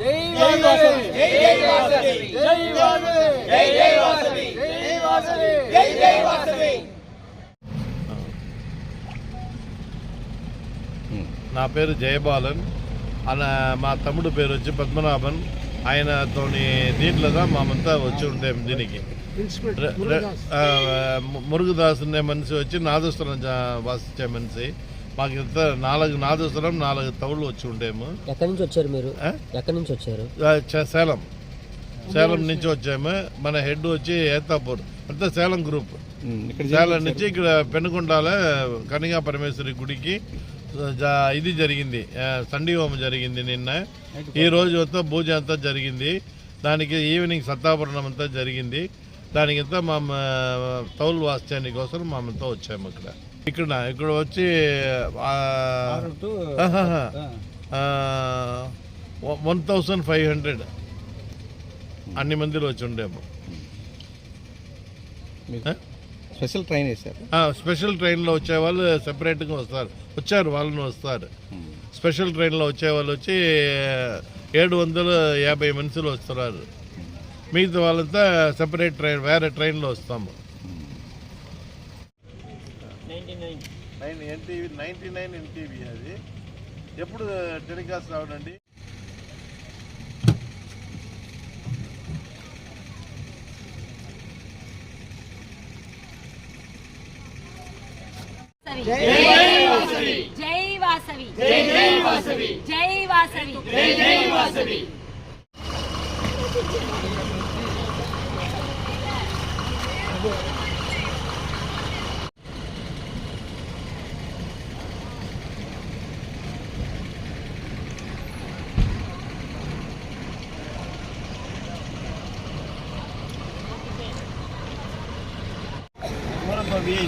జై వాసవి జై జై వాసవి జై వాసవి జై జై వాసవి జై వాసవి జై జై వాసవి. నా పేరు జయబాలన్. అలా మా తమ్ముడు పేరు వచ్చి పద్మనాభన్. ఆయనతోని దీంట్లోగా మామంతా వచ్చి ఉంటాం దీనికి. మురుగుదాస్ అనే మనిషి వచ్చి నాదస్వరం వాసించే మనిషి. మాకు ఇంత నాలుగు నాదస్వరం నాలుగు తవులు వచ్చి ఉండేము. ఎక్కడి నుంచి వచ్చారు మీరు? ఎక్కడి నుంచి వచ్చారు? సేలం. సేలం నుంచి వచ్చాము. మన హెడ్ వచ్చి ఏతాపూర్ అంతా సేలం గ్రూప్. సేలం నుంచి ఇక్కడ పెనుకొండాల కనిగా పరమేశ్వరి గుడికి జ- ఇది జరిగింది. సండీ హోమం జరిగింది నిన్న. ఈ రోజు అంతా పూజ అంతా జరిగింది. దానికి ఈవినింగ్ సత్తాపరణం అంతా జరిగింది. దానికంతా మా మ- తౌలు వాస్యాని కోసం మామంతా వచ్చాము ఇక్కడ. ఇక్కడ ఇక్కడ వచ్చి వన్ థౌసండ్ ఫైవ్ హండ్రెడ్. అన్ని మందిలో వచ్చి ఉండేము. ఆ? స్పెషల్ ట్రైన్ వేశారు? ఆ, స్పెషల్ ట్రైన్లో వచ్చే వాళ్ళు సెపరేట్గా వస్తారు. వచ్చారు వాళ్ళని వస్తారు. స్పెషల్ ట్రైన్లో వచ్చే వాళ్ళు వచ్చి ఏడు వందల యాభై మనుషులు వస్తున్నారు. మిగతా వాళ్ళంతా సెపరేట్ ట్రైన్ వేరే ట్రైన్లో వస్తాము. Nine. NTV ninety nine NTV అది. ఎప్పుడు టెలికాస్ట్ రావడండి? జై వాసవి. జై జై వాసవి. జై వాసవి. జై జై వాసవి. జై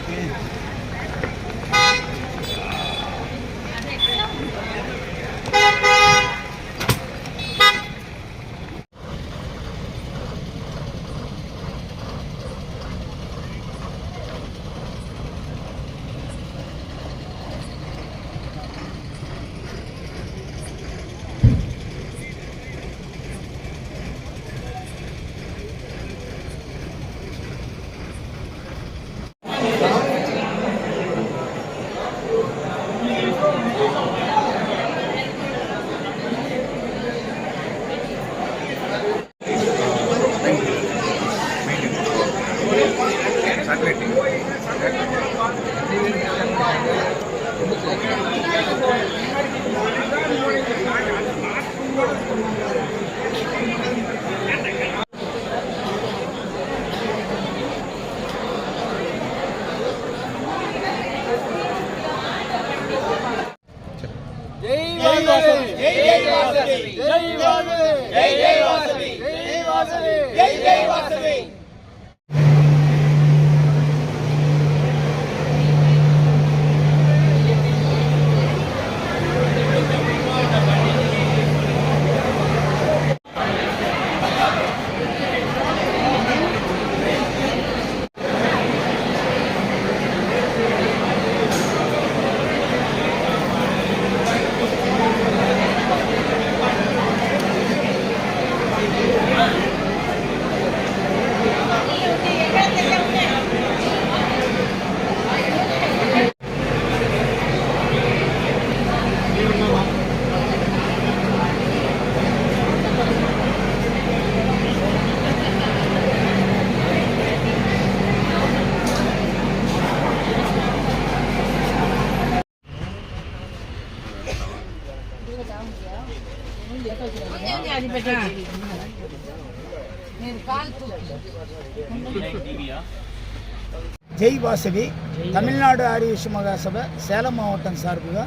ஜெய் வாசவி தமிழ்நாடு ఆర్యవైశ్య మహాసభ సేలం మావటం సార్బుగా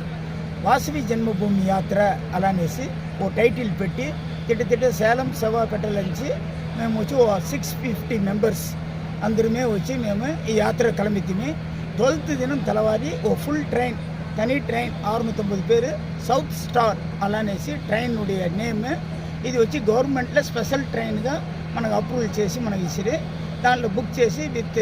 వాసవి జన్మభూమి యాత్ర అలానేసి ఓ టైటిల్ పెట్టి తిట్టతిట్ట సేలం సభా కట్టలంచి మేము వచ్చి ఓ సిక్స్ ఫిఫ్టీ మెంబర్స్ అందరమే వచ్చి మేము ఈ యాత్ర கிளம்பித்திமே டுவெல்த்து தினம் తెల్లవారి ఓ ఫుల్ ట్రైన్ తని ట్రైన్ ఆరునూతొంబది పేరు సౌత్ స్టార్ అలానేసి ట్రైన్ నేమ్ ఇది వచ్చి గవర్నమెంట్లో స్పెషల్ ట్రైన్గా మనకు అప్రూవల్ చేసి మనకి ఇసిరి దాంట్లో బుక్ చేసి విత్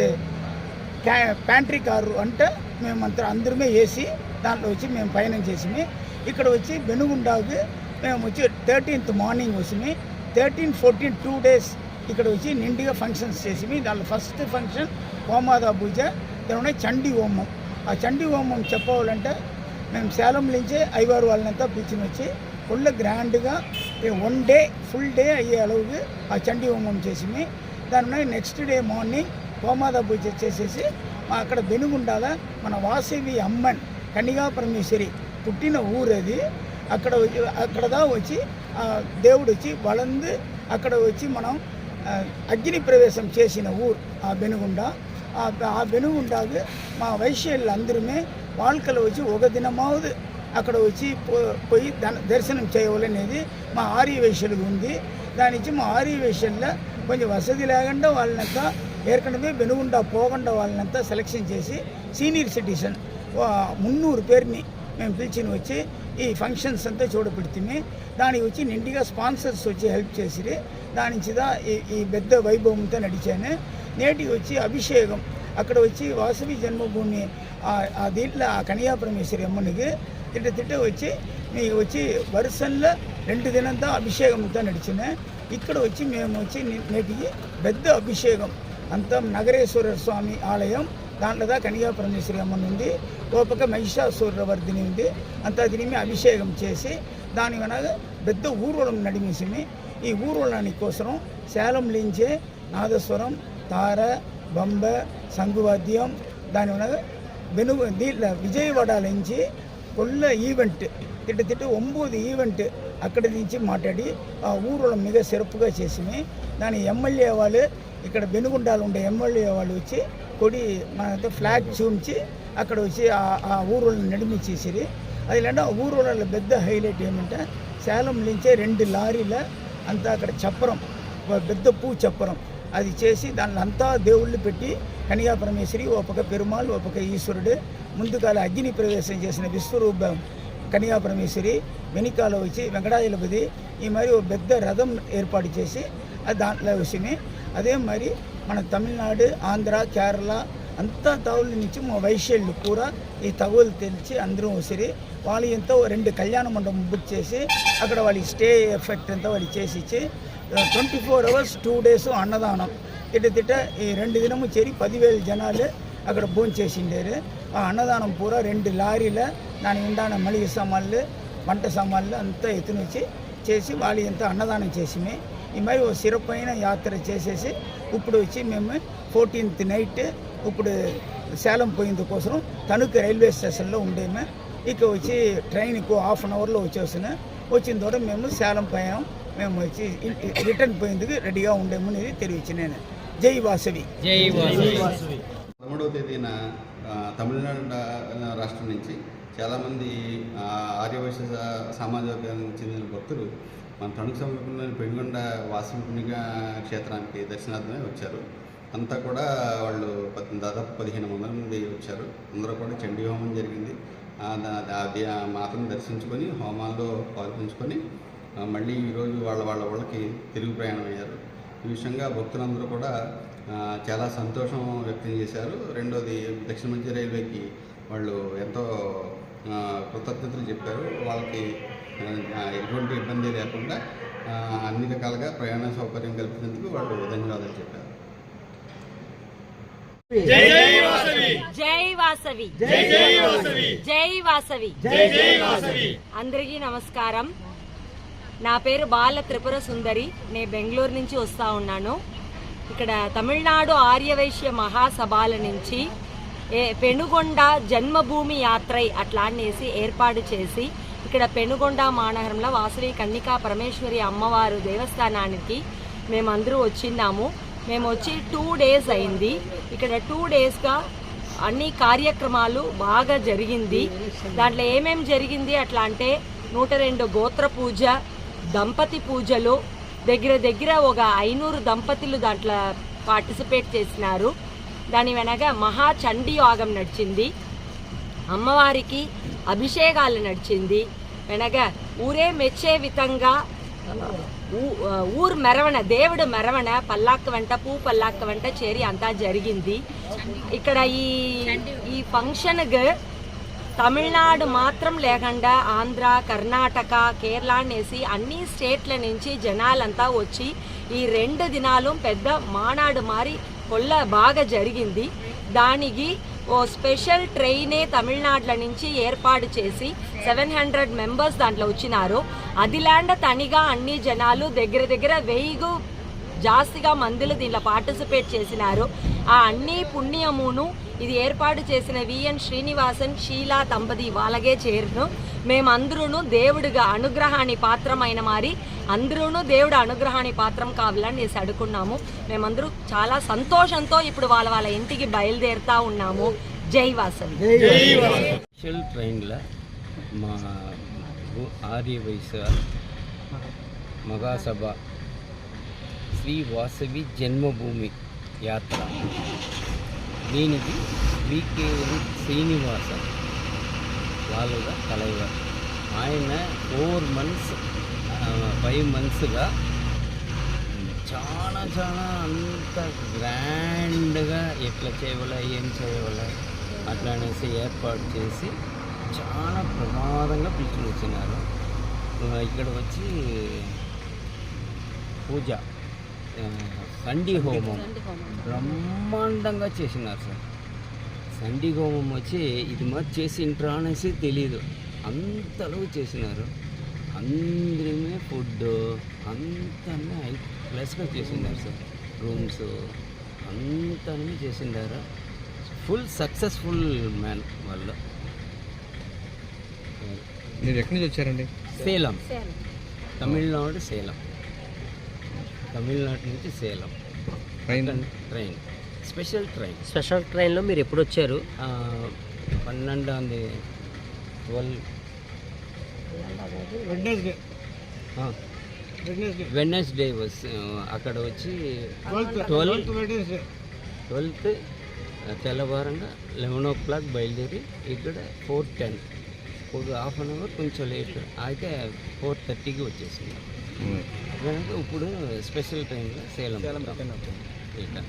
క్యా ప్యాంట్రీ కారు అంటే మేమంతా అందరమే వేసి దాంట్లో వచ్చి మేము పయనం చేసిమి ఇక్కడ వచ్చి బెనుగుండాకి మేము వచ్చి థర్టీన్త్ మార్నింగ్ వచ్చి థర్టీన్ ఫోర్టీన్ టూ డేస్ ఇక్కడ వచ్చి నిండుగా ఫంక్షన్స్ చేసిమి దాంట్లో ఫస్ట్ ఫంక్షన్ హోమాదా పూజ దాని చండీ హోమం ఆ చండీ హోమం చెప్పవాలంటే మేము సేలం నుంచే ఐవారు వాళ్ళనంతా పిలిచిన వచ్చి ఫుల్ గ్రాండ్గా వన్ డే ఫుల్ డే అయ్యే அளவுக்கு ఆ చండీ హోమం చేసి దాని నెక్స్ట్ డే మార్నింగ్ హోమాద పూజ చేసేసి మా అక్కడ బెనుగుండాల మన వాసవి అమ్మన్ కన్నిగా పరమేశ్వరి పుట్టిన ఊరు అది అక్కడ వచ్చి అక్కడ దా వచ్చి ఆ దేవుడు వచ్చి వలందు అక్కడ వచ్చి మనం ఆ, అగ్ని ప్రవేశం చేసిన ఊరు ఆ బెనుగుండ வெனும் உண்டாது మా వైశ్యులు అందరూ வாழ்க்கையில் వచ్చి ఒక దినమావుది అక్కడ వచ్చి పోయి దర్శనం చేయవాలనేది మా ఆర్య వైశ్యులకు ఉంది. దాని నుంచి మా ఆర్య వైశ్యంలో కొంచెం వసతి లేకుండా వాళ్ళనంతా ఏర్కడమే వెనుగుండా పోకుండా వాళ్ళనంతా సెలక్షన్ చేసి సీనియర్ సిటిజన్ మున్నూరు పేరుని మేము పిలిచిని వచ్చి ఈ ఫంక్షన్స్ అంతా చూడబెడితే దానికి వచ్చి నిండిగా స్పాన్సర్స్ వచ్చి హెల్ప్ చేసిరి. దాని నుంచిదా ఈ ఈ పెద్ద వైభవంతో నడిచాను. నేటికి వచ్చి అభిషేకం. అక్కడ వచ్చి వాసవి జన్మభూమి ఆ- దీంట్లో ఆ కనియాపరమేశ్వరి అమ్మనికి తిట్ట తిట్ట వచ్చి మీకు వచ్చి వరుసల్లో రెండు దినంతా అభిషేకంతో నడిచిన ఇక్కడ వచ్చి మేము వచ్చి నేటికి పెద్ద అభిషేకం. అంతా నగరేశ్వర స్వామి ఆలయం దాంట్లో దా కనియాపరమేశ్వరి అమ్మని ఉంది. ఓ పక్క మహిషాసురవర్ధిని ఉంది. అంతా దీని అభిషేకం చేసి దాని వెనక పెద్ద ఊర్వలం నడిమేసింది. ఈ ఊర్వలానికి కోసం సేలం లించే నాదస్వరం తార బొంబ సంగువాద్యం దాని వల్ల వెను దీంట్లో విజయవాడ నుంచి కొల్ల ఈవెంట్ తిట్టతిట్ట ఒంబోది ఈవెంట్ అక్కడి నుంచి మాట్లాడి ఆ ఊరులో మిగ సిరపుగా చేసి దాని ఎమ్మెల్యే వాళ్ళు ఇక్కడ వెనుగుండాలు ఉండే ఎమ్మెల్యే వాళ్ళు వచ్చి కొడి మనతో ఫ్లాగ్ చూపించి అక్కడ వచ్చి ఆ ఊరులను నడిమిచ్చేసిరి అది లేదంటే ఊరులలో పెద్ద హైలైట్ ఏమంటే సేలం నుంచే రెండు లారీల అంతా అక్కడ చప్పరం పెద్ద పూ చప్పరం అది చేసి దాన్ని అంతా దేవుళ్ళు పెట్టి కనిగా పరమేశ్వరి ఓ పక్క పెరుమాள் ఓ పక్క ఈశ్వరుడు ముందుకాల అగ్ని ప్రవేశం చేసిన విశ్వరూపం కనిగా పరమేశ్వరి వెనికాల వచ్చి వెంకటాచలపతి ఈ మరి ఓ పెద్ద రథం ఏర్పాటు చేసి అది దాంట్లో వచ్చి అదే మరి మన తమిళనాడు ఆంధ్ర కేరళ అంతా తగుల నుంచి మా వైశ్యులు కూడా ఈ తగులు తెలిసి అందరూ వసిరి. వాళ్ళు ఎంతో రెండు కళ్యాణ మండపం బుక్ చేసి అక్కడ వాళ్ళకి స్టే ఎఫెక్ట్ అంతా వాళ్ళు చేసి ఇచ్చి twenty four hours two days అన్నదానం తిట్ట తిట్ట ఈ రెండు దినము చేరి పదివేల జనాలు అక్కడ భోజనం చేసిండారు ఆ అన్నదానం పూరా రెండు లారీల దాని ఉండాన మளிగ సామాన్లు వంట సామాన్లు అంతా ఎత్తున వచ్చి చేసి వాళ్ళు ఎంత అన్నదానం చేసిమే ఈ మరి ఓ సిరపైన యాత్ర చేసేసి ఇప్పుడు వచ్చి మేము ఫోర్టీన్త్ నైట్ ఇప్పుడు సేలం పోయింది కోసం తణుకు రైల్వే స్టేషన్లో ఉండేమే ఇక వచ్చి ట్రైన్కు హాఫ్ అన్ అవర్లో వచ్చేసిన వచ్చిన తర్వాత మేము సేలం పోయాం మేము వచ్చి రిటర్న్ పోయేందుకు రెడీగా ఉండేమని తెలియచ్చు నేను. జై వాసవి. పదమూడవ తేదీన తమిళనాడు రాష్ట్రం నుంచి చాలామంది ఆర్యవైశ్య స- సమాజ వర్గానికి చెందిన భక్తులు మన తణుకు సమీపంలోని పెనుగొండ వాసవి పుణ్య క్షేత్రానికి దర్శనార్థమే వచ్చారు. అంతా కూడా వాళ్ళు దాదాపు పదిహేను వందల మంది వచ్చారు. అందరూ కూడా చండీ హోమం జరిగింది. మాతను దర్శించుకొని హోమాల్లో పాల్పంచుకొని మళ్ళీ ఈరోజు వాళ్ళ వాళ్ళ వాళ్ళకి తిరుగు ప్రయాణం అయ్యారు. ఈ విషయంగా భక్తులందరూ కూడా చాలా సంతోషం వ్యక్తం చేశారు. రెండోది దక్షిణ మధ్య రైల్వేకి వాళ్ళు ఎంతో కృతజ్ఞతలు చెప్పారు. వాళ్ళకి ఎటువంటి ఇబ్బంది లేకుండా అన్ని రకాలుగా ప్రయాణ సౌకర్యం కల్పించినందుకు వాళ్ళు ధన్యవాదాలు చెప్పారు. జై వాసవి! జై జై వాసవి! జై వాసవి! జై జై వాసవి! అందరికీ నమస్కారం. నా పేరు బాల త్రిపుర సుందరి. నేను బెంగళూరు నుంచి వస్తూ ఉన్నాను. ఇక్కడ తమిళనాడు ఆర్యవైశ్య మహాసభల నుంచి ఏ పెనుగొండ జన్మభూమి యాత్రై అట్లా అనేసి ఏర్పాటు చేసి ఇక్కడ పెనుగొండ మానగరంలో వాసవి కన్నికా పరమేశ్వరి అమ్మవారు దేవస్థానానికి మేమందరూ వచ్చిన్నాము. మేము వచ్చి టూ డేస్ అయింది. ఇక్కడ టూ డేస్గా అన్ని కార్యక్రమాలు బాగా జరిగింది. దాంట్లో ఏమేం జరిగింది అట్లా అంటే నూట రెండు గోత్ర పూజ దంపతి పూజలు దగ్గర దగ్గర ఒక ఐనూరు దంపతులు దాంట్లో పార్టిసిపేట్ చేసినారు. దాని వెనక మహా చండీ నడిచింది. అమ్మవారికి అభిషేకాలు నడిచింది. వెనక ఊరే మెచ్చే విధంగా ఊ- ఊరు మెరవన దేవుడు మెరవన పల్లాక్క వెంట పూ పల్లాక్క వెంట చేరి అంతా జరిగింది. ఇక్కడ ఈ ఈ ఫంక్షన్కి తమిళనాడు మాత్రం లేకుండా ఆంధ్ర కర్ణాటక కేరళ అనేసి అన్ని స్టేట్ల నుంచి జనాలంతా వచ్చి ఈ రెండు దినాలు పెద్ద మానాడు మారి కొల్ల బాగా జరిగింది. దానికి ఓ స్పెషల్ ట్రైనే తమిళనాడుల నుంచి ఏర్పాటు చేసి సెవెన్ హండ్రెడ్ మెంబర్స్ దాంట్లో వచ్చినారు. అదిలాండ తనిగా అన్ని జనాలు దగ్గర దగ్గర వెయ్యిగు జాస్తిగా మందులు దీంట్లో పార్టిసిపేట్ చేసినారు. ఆ అన్ని పుణ్యమును ఇది ఏర్పాటు చేసిన విఎన్ శ్రీనివాసన్ షీలా దంపతి వాళ్ళగే చేరును. మేమందరూ దేవుడిగా అనుగ్రహాన్ని పాత్రమైన మారి అందరూ దేవుడు అనుగ్రహాన్ని పాత్రం కావాలని నేను అడుకున్నాము మేమందరూ చాలా సంతోషంతో ఇప్పుడు వాళ్ళ వాళ్ళ ఇంటికి బయలుదేరుతా ఉన్నాము. జై వాసవి. స్పెషల్ ట్రైన్లో మా గు- ఆర్య వైశ్య మహాసభ శ్రీ వాసవి జన్మభూమి యాత్ర. దీనికి వికేఎన్ శ్రీనివాసన్ వాళ్ళుగా తలైవర్ ఆయన ఫోర్ మంత్స్ ఫైవ్ మంత్స్గా చాలా చాలా అంత గ్రాండ్గా ఎట్లా చేయవలే ఏం చేయవలే అట్లా అనేసి ఏర్పాటు చేసి చాలా ప్రమాదంగా పిలుచుకుని వచ్చినారు. ఇక్కడ వచ్చి పూజ సండి హోమం బ్రహ్మాండంగా చేసినారు సార్. సండి హోమం వచ్చి ఇది మరి చేసింట్రా అనేసి తెలియదు అంతలో చేసినారు. అందరిమే ఫుడ్ అంతనే హై ప్లస్గా చేసిండారు సార్. రూమ్స్ అంతనే చేసిండారు. ఫుల్ సక్సెస్ఫుల్ మ్యాన్ వాళ్ళు. మీరు ఎక్కడి నుంచి వచ్చారండి? సేలం. తమిళనాడు సేలం. తమిళనాడు నుంచి Salem. Train? Train. Special train. Special ట్రైన్లో మీరు ఎప్పుడు వచ్చారు? ఆ, పన్నెండాంది ట్వెల్వ్ వెడ్నెస్డే. వస్ అక్కడ వచ్చి ట్వెల్వ్ ట్వెల్త్ తెల్లవారంగా లెవెన్ ఓ క్లాక్ బయలుదేరి ఇక్కడ ఫోర్ టెన్. ఒక హాఫ్ అన్ అవర్ కొంచెం లేట్. అయితే ఫోర్ థర్టీకి వచ్చేసింది. ఇప్పుడు స్పెషల్ ట్రైన్లో సేలం ఇట్లా